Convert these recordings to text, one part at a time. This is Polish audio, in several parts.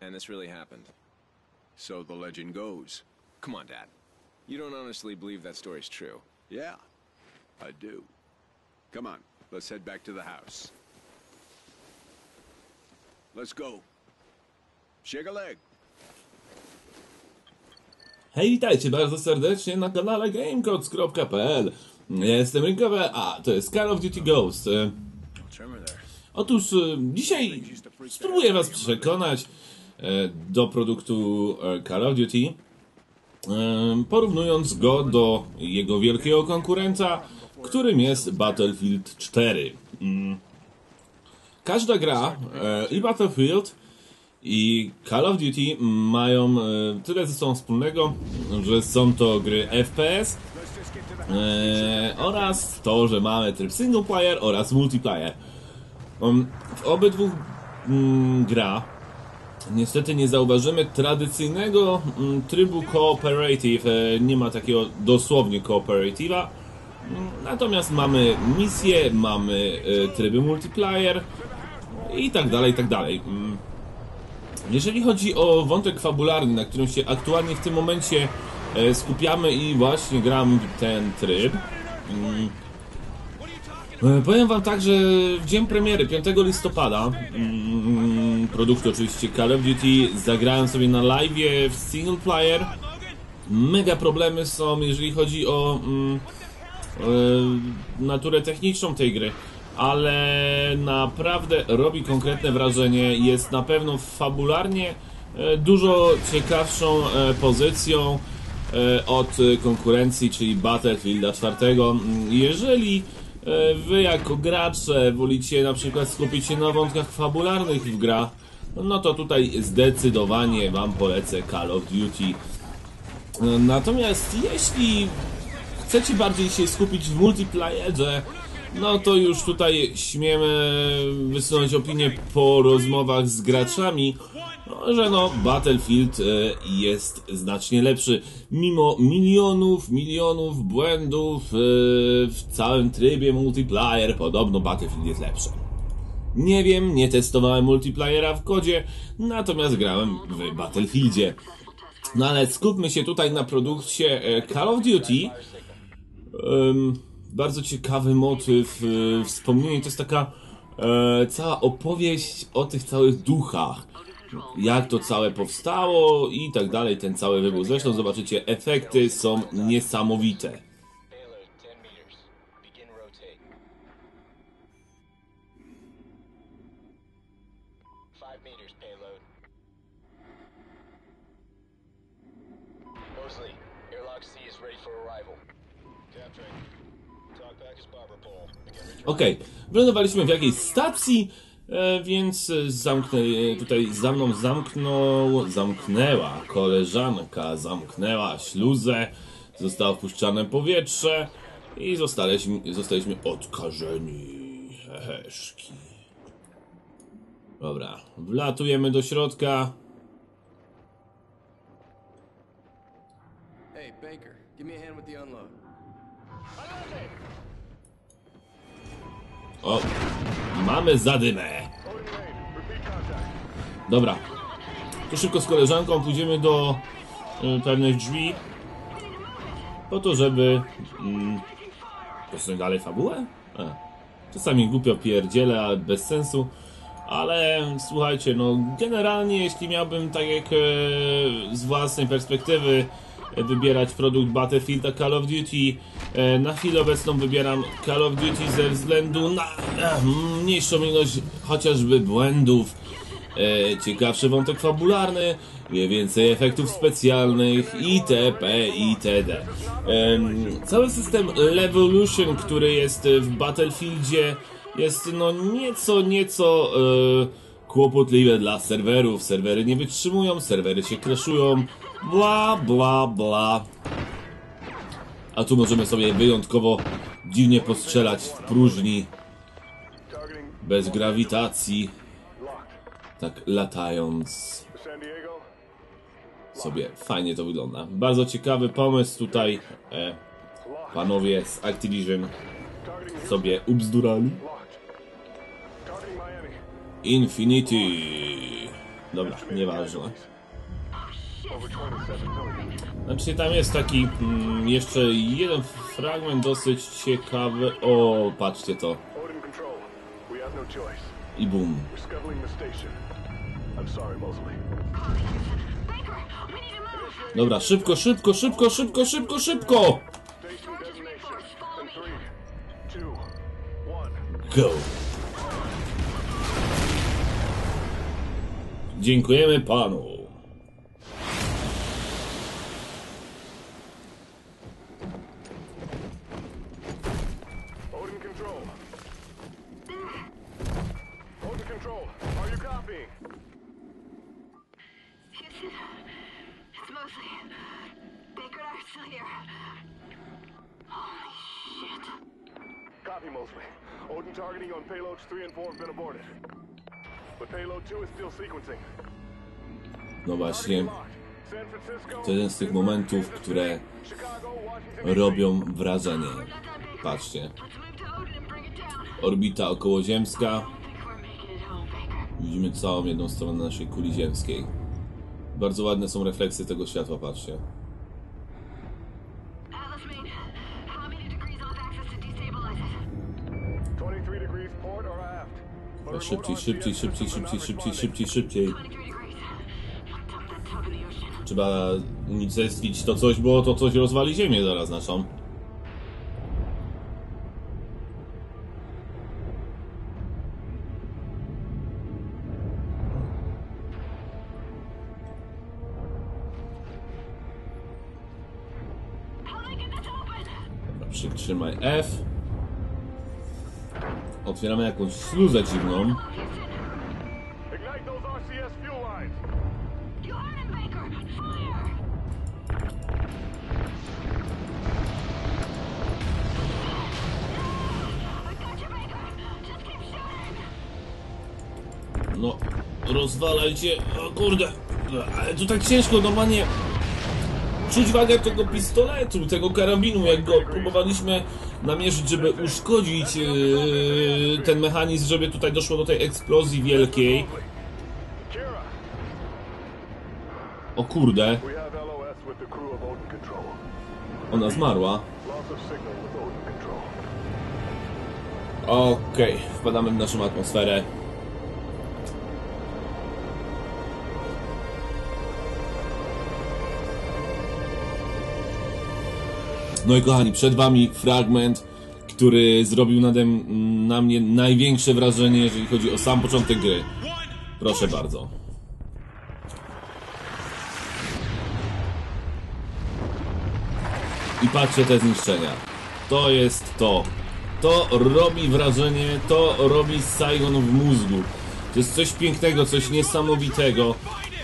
And this really happened. So the legend goes. Come on, Dad. You don't honestly believe that story's true. Yeah, I do. Come on, let's head back to the house. Let's go. Shake a leg. Hej, witajcie bardzo serdecznie na kanale GameCodes.pl Ja jestem Rynkowe, a to jest Call of Duty Ghost. Otóż e, dzisiaj spróbuję was przekonać do produktu e, Call of Duty, e, porównując go do jego wielkiego konkurenta, którym jest Battlefield 4. Mm. Każda gra, e, i Battlefield, i Call of Duty mają e, tyle ze sobą wspólnego, że są to gry FPS e, oraz to, że mamy tryb single player oraz multiplayer. Um, w obydwu mm, gra niestety nie zauważymy tradycyjnego mm, trybu cooperative. E, nie ma takiego dosłownie cooperative'a. Mm, Natomiast mamy misje, mamy e, tryby multiplayer i tak dalej, i tak dalej. Mm. Jeżeli chodzi o wątek fabularny, na którym się aktualnie w tym momencie e, skupiamy i właśnie gram ten tryb, powiem wam tak, że w dzień premiery, 5 listopada, produktu oczywiście Call of Duty, zagrałem sobie na live w single player. Mega problemy są, jeżeli chodzi o mm, e, naturę techniczną tej gry, ale naprawdę robi konkretne wrażenie. Jest na pewno fabularnie e, dużo ciekawszą e, pozycją od konkurencji, czyli Battlefielda 4. Mm, Jeżeli wy jako gracze wolicie na przykład skupić się na wątkach fabularnych w grach, no to tutaj zdecydowanie wam polecę Call of Duty. E, Natomiast jeśli chcecie bardziej się skupić w multiplayerze, no to już tutaj śmiemy wysunąć opinię po rozmowach z graczami, że no Battlefield e, jest znacznie lepszy. Mimo milionów, milionów błędów e, w całym trybie multiplayer, podobno Battlefield jest lepszy. Nie wiem, nie testowałem multiplayera w kodzie, natomiast grałem w Battlefieldzie. No ale skupmy się tutaj na produkcie e, Call of Duty. Em, bardzo ciekawy motyw, e, wspomnienie, to jest taka e, cała opowieść o tych całych duchach. Jak to całe powstało i tak dalej, ten cały wybuch. Zresztą zobaczycie, efekty są niesamowite. Payload 10 meters. Begin rotate. 5 meters payload. Mosley, airlock Okej, wylądowaliśmy w jakiejś stacji, e, więc zamknę, e, tutaj za mną zamknął, zamknęła koleżanka, zamknęła śluzę, zostało wpuszczane powietrze i zostaliśmy, zostaliśmy odkażeni. Heheszki. Dobra, wlatujemy do środka. Hey, Baker, give me a hand with the unload. O, mamy zadymę. Dobra. To szybko z koleżanką pójdziemy do y, pewnych drzwi. Po to, żeby... Mm, posunąć dalej fabułę? Czasami głupio pierdzielę, ale bez sensu. Ale słuchajcie, no generalnie jeśli miałbym tak jak e, z własnej perspektywy wybierać produkt Battlefielda Call of Duty, e, na chwilę obecną wybieram Call of Duty ze względu na e, mniejszą ilość chociażby błędów, e, ciekawszy wątek fabularny, więcej efektów specjalnych itp. itd. Cały system Levolution, który jest w Battlefieldzie jest no nieco, nieco e, kłopotliwe dla serwerów. Serwery nie wytrzymują, serwery się crashują, bla bla bla. A tu możemy sobie wyjątkowo dziwnie postrzelać w próżni, bez grawitacji, tak latając sobie. Fajnie to wygląda. Bardzo ciekawy pomysł tutaj. E, panowie z Activision sobie ubzdurali. Infinity. Dobra, nieważne. Over 27 million. Znaczy tam jest taki mm, jeszcze jeden fragment dosyć ciekawy. O, patrzcie to. I Mosley. Dobra, szybko, szybko, szybko, szybko, szybko, szybko! Go! Holy shit. Copy, Mosley. Odin targeting on payloads 3 and 4 have been aborted. No właśnie, to jeden z tych momentów, które robią wrażenie. Patrzcie, orbita okołoziemska. Widzimy całą jedną stronę naszej kuli ziemskiej. Bardzo ładne są refleksje tego światła, patrzcie. Remote Szybciej, szybciej, szybciej, szybciej, szybciej, szybciej, szybciej. 23 degrees. Dump that tub in the ocean. Trzeba unicestwić to coś, bo to coś rozwali ziemię zaraz naszą. Dobra, Przytrzymaj F. Baker. Just keep shooting. No, rozwalajcie. O kurde. Ale tu tak ciężko normalnie czuć wagę tego pistoletu, tego karabinu, jak go próbowaliśmy namierzyć, żeby uszkodzić yy, ten mechanizm, żeby tutaj doszło do tej eksplozji wielkiej. O kurde, ona zmarła. Okej, wpadamy w naszą atmosferę. No i kochani, przed wami fragment, który zrobił nade, na mnie największe wrażenie, jeżeli chodzi o sam początek gry. Proszę bardzo. I patrzcie te zniszczenia. To jest to. To robi wrażenie, to robi Saigon w mózgu. To jest coś pięknego, coś niesamowitego.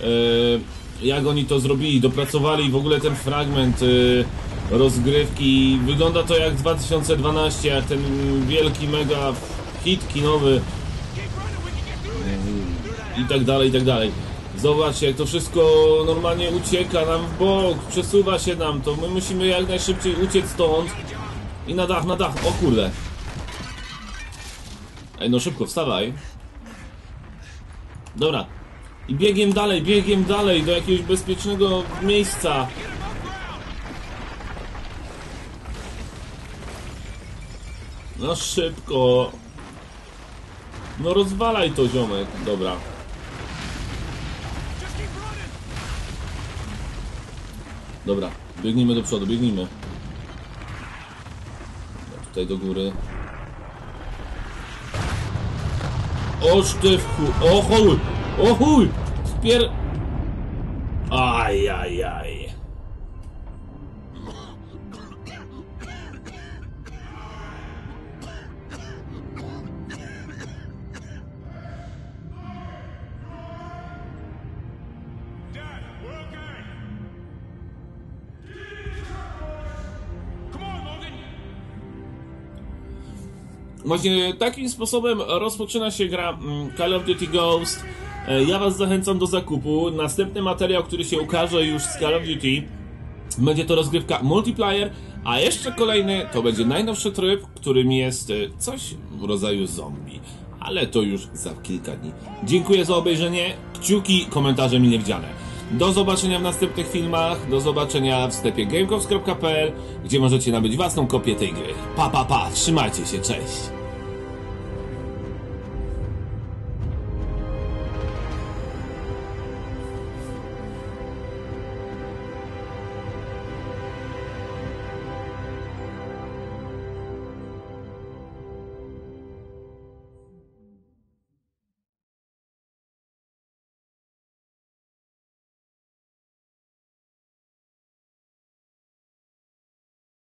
E, jak oni to zrobili, dopracowali w ogóle ten fragment e, rozgrywki. Wygląda to jak 2012, jak ten wielki mega hit kinowy i tak dalej, i tak dalej. Zobaczcie, jak to wszystko normalnie ucieka nam w bok, przesuwa się nam to. My musimy jak najszybciej uciec stąd. I na dach, na dach, o kurde. Ej, no szybko, wstawaj. Dobra. I biegiem dalej, biegiem dalej do jakiegoś bezpiecznego miejsca. No szybko. No rozwalaj to, ziomek. Dobra. Dobra, biegnijmy do przodu, biegnijmy. Tutaj do góry. W chuj, o chuj, o chuj, spier... Aj, aj, aj. Właśnie takim sposobem rozpoczyna się gra mm, Call of Duty Ghost. E, Ja Was zachęcam do zakupu. Następny materiał, który się ukaże już z Call of Duty, będzie to rozgrywka multiplayer, a jeszcze kolejny to będzie najnowszy tryb, którym jest e, coś w rodzaju zombie. ale to już za kilka dni. Dziękuję za obejrzenie, kciuki, komentarze mile widziane. Do zobaczenia w następnych filmach, do zobaczenia w sklepie gamecops.pl, gdzie możecie nabyć własną kopię tej gry. Pa, pa, pa, trzymajcie się, cześć!